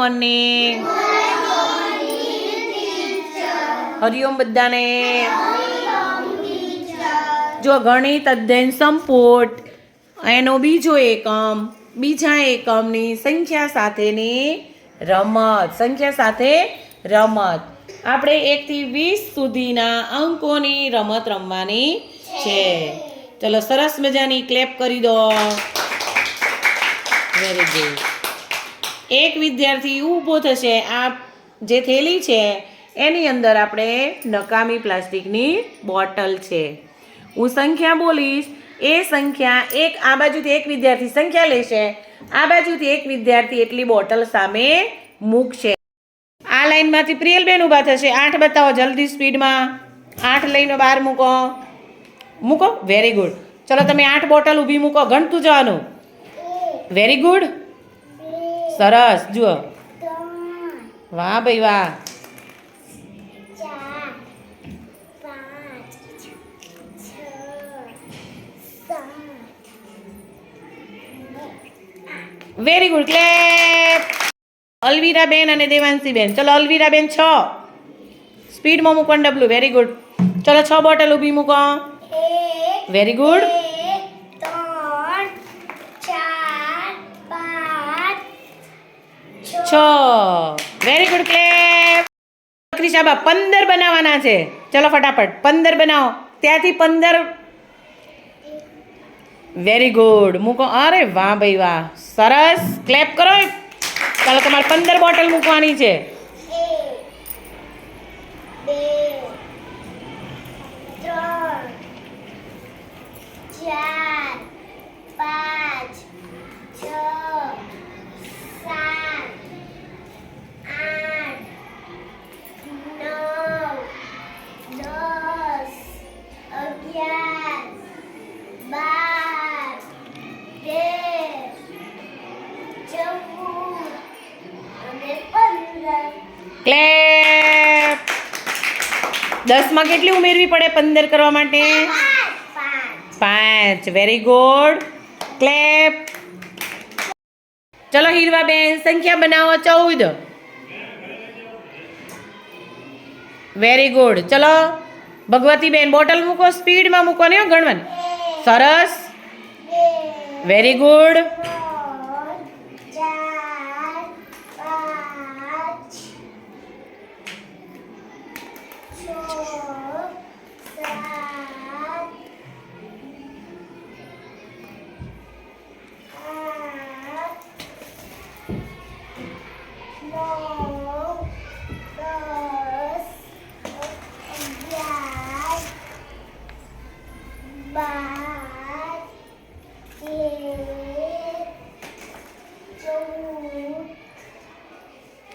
Morning. Hariom બધાને. જો ગણિત અધ્યયન સંપુટ. એનો બીજો એકમ, બીજા એકમની સંખ્યા સાથેની રમત. સંખ્યા સાથે રમત. આપણે એકથી વીસ સુધીના અંકોની રમત રમવાની છે. ચલો સરસ મજાની ક્લેપ કરી દો. વેરી ગુડ એક વિદ્યાર્થી ઊભો થશે, આ જે થેલી છે, એની અંદર આપણે નકામી પ્લાસ્ટિકની બોટલ છે. હું સંખ્યા બોલીશ, એ સંખ્યા એક, આ બાજુથી એક વિદ્યાર્થી સંખ્યા લેશે, આ બાજુથી એક વિદ્યાર્થી એટલી બોટલ સામે મૂકશે. આ લાઈનમાંથી પ્રિયલબેન ઊભા થશે. આઠ બતાવો જલ્દી સ્પીડમાં. આઠ લઈને બહાર મૂકો. મૂકો? વેરી ગુડ ચલો તમે આઠ બોટલ ઊભી મૂકો. ગણતું જવાનું. વેરી ગુડ સરસ જુઓ. વાહ ભાઈ વાહ. વેરી ગુડ ક્લેપ અલવીરા બેન અને દેવાંશી બેન ચલો અલવીરા બેન છ સ્પીડમાં મૂકો ડબલું વેરી ગુડ ચલો છ બોટલ ઊભી મૂકો. વેરી ગુડ છ? વેરી ગુડ ક્લેપ ક્રિશાબા પંદર બનાવવાના છે. ચલો ફટાફટ, પંદર બનાવો. ત્યાંથી પંદર. વેરી ગુડ મૂકો. અરે વાહ ભાઈ વાહ. સરસ. ક્લેપ કરો. ચાલો, તમારે પંદર બોટલ મૂકવાની છે. ક્લેપ દસમાં કેટલી ઉમેરવી પડે પંદર કરવા માટે? પાંચ. પાંચ વેરી ગુડ ક્લેપ ચલો હીરવાબેન સંખ્યા બનાવો ચૌદ. વેરી ગુડ ચલો. ભગવતીબેન બોટલ મૂકો સ્પીડમાં મૂકો ને ગણવાની સરસ. વેરી ગુડ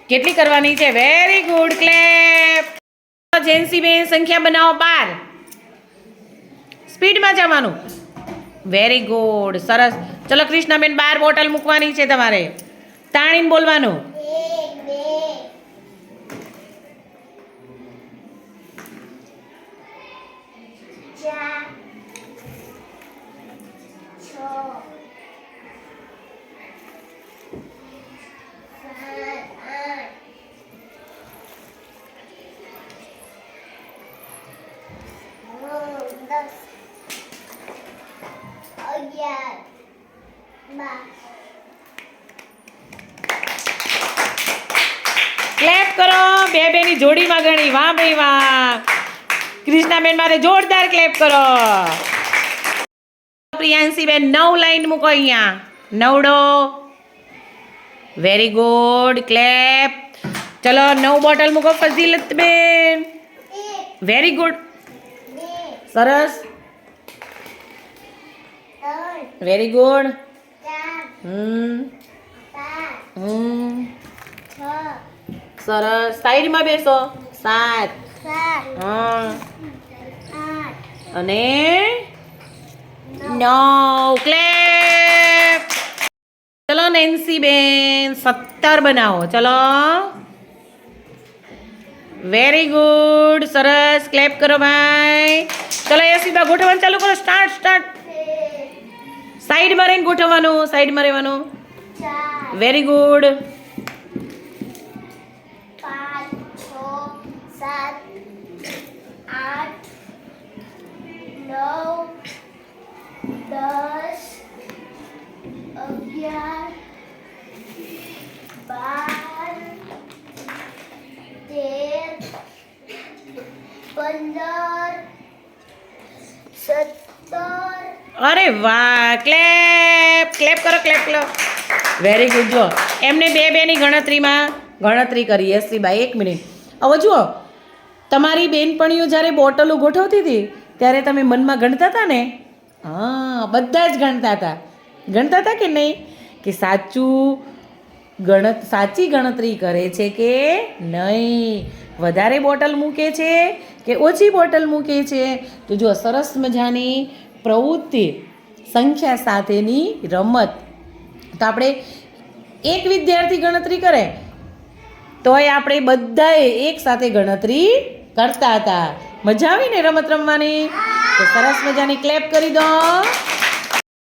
કેટલી કરવાની છે? વેરી ગુડ ક્લેપ જેન્સીબેન સંખ્યા બનાવો બાર. સ્પીડમાં જવાનું. વેરી ગુડ સરસ. ચલો કૃષ્ણાબેન, બાર બોટલ મૂકવાની છે તમારે. તાણીને બોલવાનું. એક બે ચાર છ સાત આઠ નવ દસ અગિયાર બાર ક્લેપ કરો. બે બેની જોડીમાં ગણી. વાહ ભાઈ વાહ. કૃષ્ણાબેન મારે જોરદાર ક્લેપ કરો. પ્રિયાંશીબેન નવ લાઈન મૂકો અહીંયા. નવડો. વેરી ગુડ ક્લેપ ચલો, નવ બોટલ મૂકો ફઝીલતબેન. વેરી ગુડ સરસ? વેરી ગુડ હમ. હમ. સરસ. સાઈડમાં બેસો. સાત. અને નવ. ક્લેપ. ચલો નેન્સી બેન, સત્તર બનાવો. ચલો. વેરી ગુડ સરસ. ક્લેપ કરો ભાઈ. ચલો સીધા ગોઠવવાનું ચાલુ કરો. સ્ટાર્ટ સ્ટાર્ટ સાઈડમાં રહીને ગોઠવવાનું સાઈડમાં રહેવાનું. વેરી ગુડ પંદર સત્તર. અરે વાહ, ક્લેપ ક્લેપ કરો ક્લેપ કરો. વેરી ગુડ જો. એમને બે બેની ગણતરીમાં ગણતરી કરી. યશવીભાઈ એક મિનિટ. હવે જુઓ, તમારી બેનપણીઓ જ્યારે બોટલો ગોઠવતી હતી, ત્યારે તમે મનમાં ગણતા હતા ને? હા, બધા જ ગણતા હતા. ગણતા હતા કે નહીં? કે સાચું ગણત, સાચી ગણતરી કરે છે કે નહીં? વધારે બોટલ મૂકે છે કે ઓછી બોટલ મૂકે છે? તો જો સરસ મજાની પ્રવૃત્તિ સંખ્યા સાથેની રમત. તો આપણે એક વિદ્યાર્થી ગણતરી કરે. તોય આપણે બધાએ એક સાથે ગણતરી કરતા હતા. મજા આવી ને રમત રમવાની? તો સરસ મજાની ક્લેપ કરી દો.